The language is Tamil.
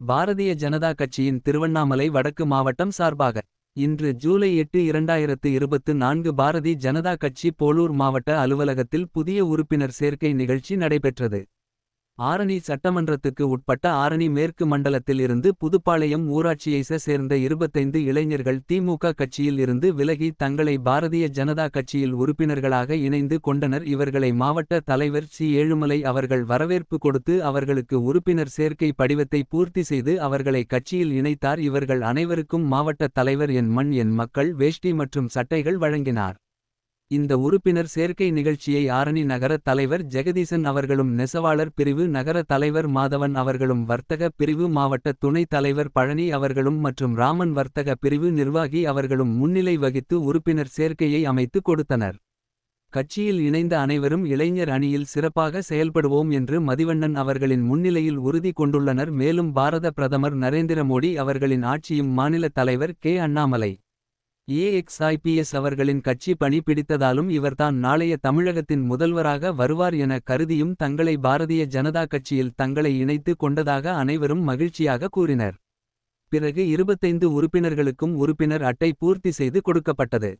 பாரதிய ஜனதா கட்சியின் திருவண்ணாமலை வடக்கு மாவட்டம் சார்பாக இன்று ஜூலை எட்டு இரண்டாயிரத்து இருபத்து நான்கு பாரதி ஜனதா கட்சி போலூர் மாவட்ட அலுவலகத்தில் புதிய உறுப்பினர் சேர்க்கை நிகழ்ச்சி நடைபெற்றது. ஆரணி சட்டமன்றத்துக்கு உட்பட்ட ஆரணி மேற்கு மண்டலத்தில் இருந்து புதுப்பாளையம் ஊராட்சியைச சேர்ந்த இருபத்தைந்து இளைஞர்கள் திமுக கட்சியில் இருந்து விலகி தங்களை பாரதிய ஜனதா கட்சியில் உறுப்பினர்களாக இணைந்து கொண்டனர். இவர்களை மாவட்ட தலைவர் சி. ஏழுமலை அவர்கள் வரவேற்பு கொடுத்து அவர்களுக்கு உறுப்பினர் சேர்க்கை படிவத்தை பூர்த்தி செய்து அவர்களை கட்சியில் இணைத்தார். இவர்கள் அனைவருக்கும் மாவட்ட தலைவர் என் மண் என் மக்கள் வேஷ்டி மற்றும் சட்டைகள் வழங்கினார். இந்த உறுப்பினர் சேர்க்கை நிகழ்ச்சியை ஆரணி நகர தலைவர் ஜெகதீசன் அவர்களும் நெசவாளர் பிரிவு நகர தலைவர் மாதவன் அவர்களும் வர்த்தக பிரிவு மாவட்ட துணைத் தலைவர் பழனி அவர்களும் மற்றும் ராமன் வர்த்தக பிரிவு நிர்வாகி அவர்களும் முன்னிலை வகித்து உறுப்பினர் சேர்க்கையை அமைத்து கொடுத்தனர். கட்சியில் இணைந்த அனைவரும் இளைஞர் அணியில் சிறப்பாக செயல்படுவோம் என்று மதிவண்ணன் அவர்களின் முன்னிலையில் உறுதி கொண்டுள்ளனர். மேலும் பாரத பிரதமர் நரேந்திர மோடி அவர்களின் ஆட்சியும் மாநில தலைவர் கே. அண்ணாமலை. ஏஎக்ஸ்ஐபிஎஸ் அவர்களின் கட்சி பணி பிடித்ததாலும் இவர்தான் நாளைய தமிழகத்தின் முதல்வராக வருவார் என கருதியும் தங்களை பாரதிய ஜனதா கட்சியில் தங்களை இணைத்து கொண்டதாக அனைவரும் மகிழ்ச்சியாக கூறினர். பிறகு இருபத்தைந்து உறுப்பினர்களுக்கும் உறுப்பினர் அட்டை பூர்த்தி செய்து கொடுக்கப்பட்டது.